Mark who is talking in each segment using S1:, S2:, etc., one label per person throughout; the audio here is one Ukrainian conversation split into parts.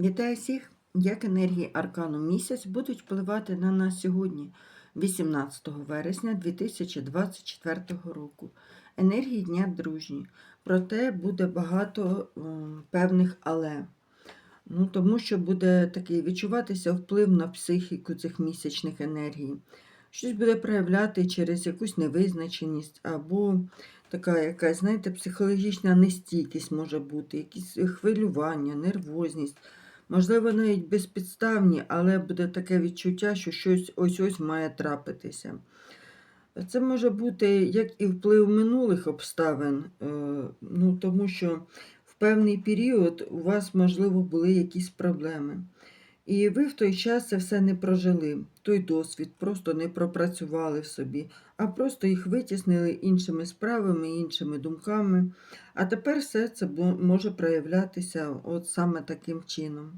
S1: Вітаю всіх! Як енергії аркану місяць будуть впливати на нас сьогодні, 18 вересня 2024 року. Енергії дня дружні. Проте буде багато м, певних але. Ну, тому що буде такий відчуватися вплив на психіку цих місячних енергій. Щось буде проявляти через якусь невизначеність, або така якась, знаєте, психологічна нестійкість може бути, якісь хвилювання, нервозність. Можливо, навіть безпідставні, але буде таке відчуття, що щось ось-ось має трапитися. Це може бути як і вплив минулих обставин, е, ну, тому що в певний період у вас, можливо, були якісь проблеми. І ви в той час це все не прожили, той досвід просто не пропрацювали в собі, а просто їх витіснили іншими справами, іншими думками. А тепер все це може проявлятися от саме таким чином.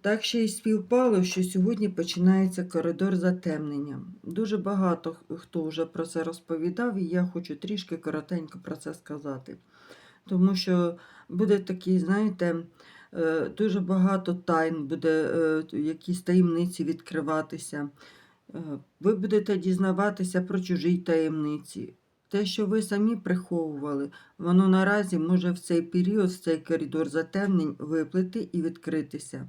S1: Так ще й співпало, що сьогодні починається коридор затемнення. Дуже багато хто вже про це розповідав, і я хочу трішки коротенько про це сказати. Тому що буде такий, знаєте, дуже багато тайн, буде е, якісь таємниці відкриватися. Е, Ви будете дізнаватися про чужі таємниці. Те, що ви самі приховували, воно наразі може в цей період, в цей коридор затемнень виплити і відкритися.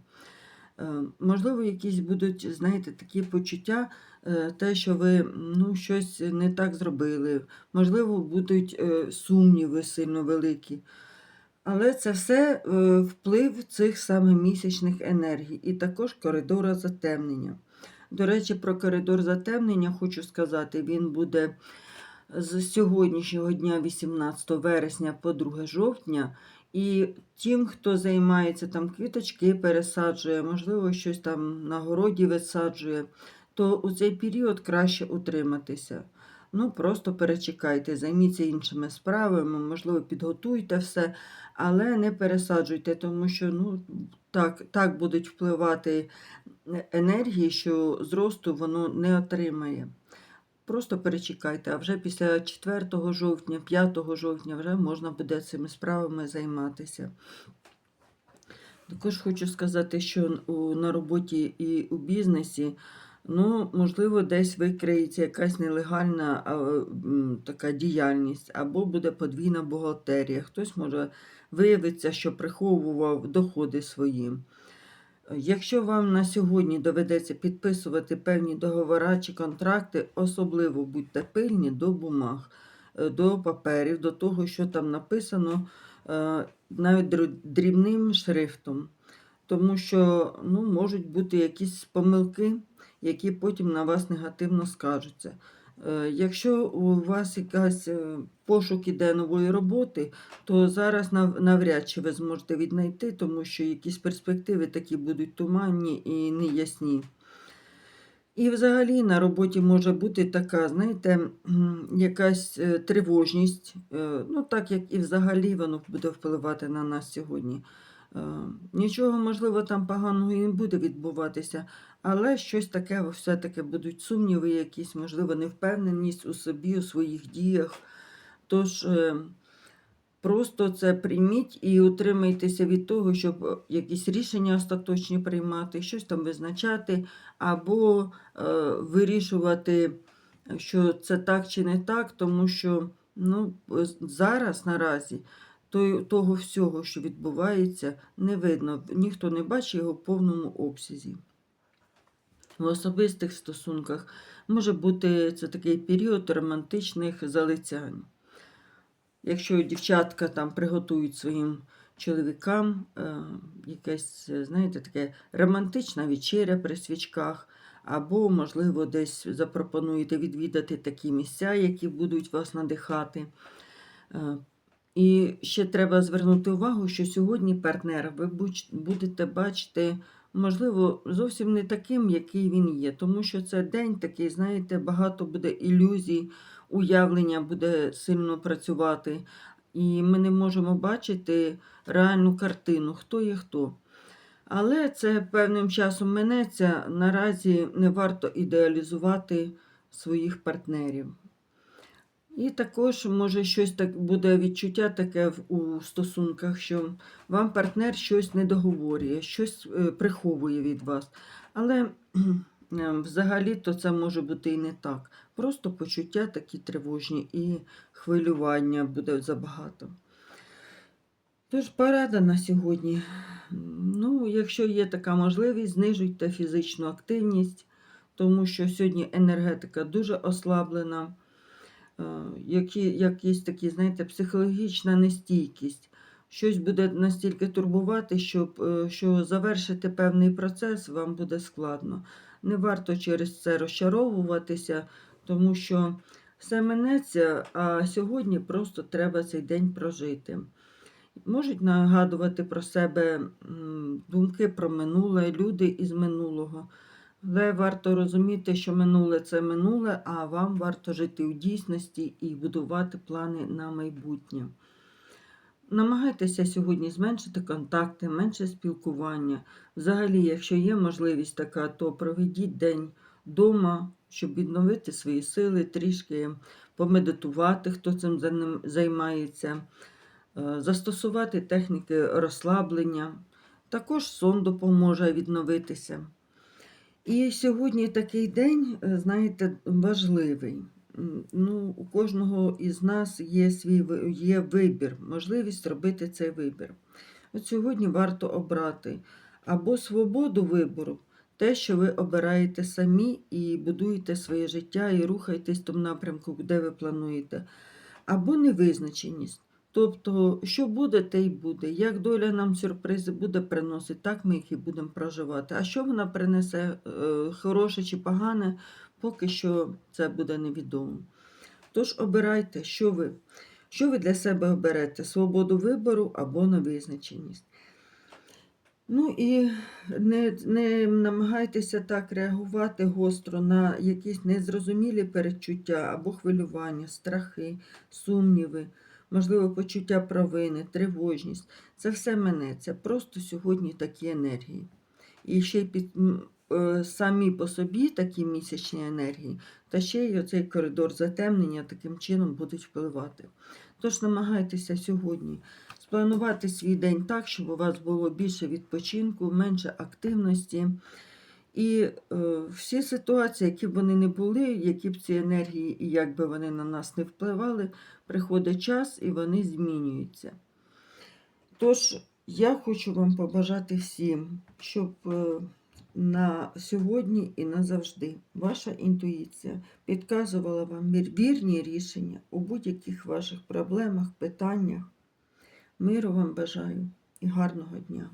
S1: Е, Можливо, якісь будуть, знаєте, такі почуття, е, те, що ви ну, щось не так зробили. Можливо, будуть е, сумніви сильно великі. Але це все е, вплив цих саме місячних енергій і також коридора затемнення. До речі, про коридор затемнення хочу сказати, він буде з сьогоднішнього дня, 18 вересня по 2 жовтня. І тим, хто займається там квіточки, пересаджує, можливо, щось там на городі висаджує, то у цей період краще утриматися. Ну, просто перечекайте, займіться іншими справами, можливо, підготуйте все, але не пересаджуйте, тому що ну, так, так будуть впливати енергії, що зросту воно не отримає. Просто перечекайте, а вже після 4 жовтня, 5 жовтня вже можна буде цими справами займатися. Також хочу сказати, що на роботі і у бізнесі, ну, можливо, десь викриється якась нелегальна а, така діяльність, або буде подвійна бухгалтерія. Хтось може виявиться, що приховував доходи свої. Якщо вам на сьогодні доведеться підписувати певні договори чи контракти, особливо будьте пильні до бумаг, е, до паперів, до того, що там написано е, навіть дрібним шрифтом, тому що ну, можуть бути якісь помилки, які потім на вас негативно скажуться. Е, Якщо у вас якась е, пошук іде нової роботи, то зараз навряд чи ви зможете віднайти, тому що якісь перспективи такі будуть туманні і неясні. І взагалі на роботі може бути така, знаєте, якась е, тривожність, ну так як і взагалі воно буде впливати на нас сьогодні. Е, Нічого, можливо, там поганого і не буде відбуватися, але щось таке все-таки будуть сумніви, якісь, можливо, невпевненість у собі, у своїх діях. Тож е, просто це прийміть і утримайтеся від того, щоб якісь рішення остаточні приймати, щось там визначати, або е, вирішувати, що це так чи не так, тому що ну, зараз наразі того всього, що відбувається, не видно. Ніхто не бачить його в повному обсязі. В особистих стосунках може бути це такий період романтичних залицянь. Якщо дівчатка там приготують своїм чоловікам е, якесь, е, знаєте, таке романтична вечеря при свічках, або, можливо, десь запропонуєте відвідати такі місця, які будуть вас надихати. І ще треба звернути увагу, що сьогодні партнера ви будете бачити, можливо, зовсім не таким, який він є, тому що це день такий, знаєте, багато буде ілюзій, уявлення буде сильно працювати, і ми не можемо бачити реальну картину, хто є хто. Але це певним часом минеться. Наразі не варто ідеалізувати своїх партнерів. І також може щось так буде відчуття таке у стосунках, що вам партнер щось не договорює, щось е, приховує від вас. Але е, взагалі-то це може бути і не так. Просто почуття такі тривожні і хвилювання буде забагато. Тож порада на сьогодні. Ну, якщо є така можливість, знижуйте фізичну активність, тому що сьогодні енергетика дуже ослаблена. Е, Які, якісь такі, знаєте, психологічна нестійкість. Щось буде настільки турбувати, щоб, е, що завершити певний процес вам буде складно. Не варто через це розчаровуватися, тому що все минеться, а сьогодні просто треба цей день прожити. Можуть нагадувати про себе думки про минуле, люди із минулого. Але варто розуміти, що минуле це минуле, а вам варто жити у дійсності і будувати плани на майбутнє. Намагайтеся сьогодні зменшити контакти, менше спілкування. Взагалі, якщо є можливість така, то проведіть день вдома, щоб відновити свої сили, трішки помедитувати, хто цим займається, е, застосувати техніки розслаблення. Також сон допоможе відновитися. І сьогодні такий день, е, знаєте, важливий. Ну, у кожного із нас є свій є вибір, можливість робити цей вибір. От сьогодні варто обрати або свободу вибору, те, що ви обираєте самі і будуєте своє життя, і рухаєтесь в тому напрямку, де ви плануєте, або невизначеність. Тобто, що буде, те й буде. Як доля нам сюрпризи буде приносити, так ми їх і будемо проживати. А що вона принесе, е, хороше чи погане, поки що це буде невідомо. Тож обирайте, що ви, що ви для себе оберете: свободу вибору або невизначеність. Ну і не, не намагайтеся так реагувати гостро на якісь незрозумілі перечуття або хвилювання, страхи, сумніви, можливо, почуття провини, тривожність. Це все минеться. Просто сьогодні такі енергії. І ще й під, е, самі по собі такі місячні енергії, та ще й оцей коридор затемнення таким чином будуть впливати. Тож намагайтеся сьогодні спланувати свій день так, щоб у вас було більше відпочинку, менше активності. І е, всі ситуації, які б вони не були, які б ці енергії і як би вони на нас не впливали, приходить час і вони змінюються. Тож, я хочу вам побажати всім, щоб е, на сьогодні і назавжди ваша інтуїція підказувала вам вірні рішення у будь-яких ваших проблемах, питаннях. Миру вам бажаю і гарного дня!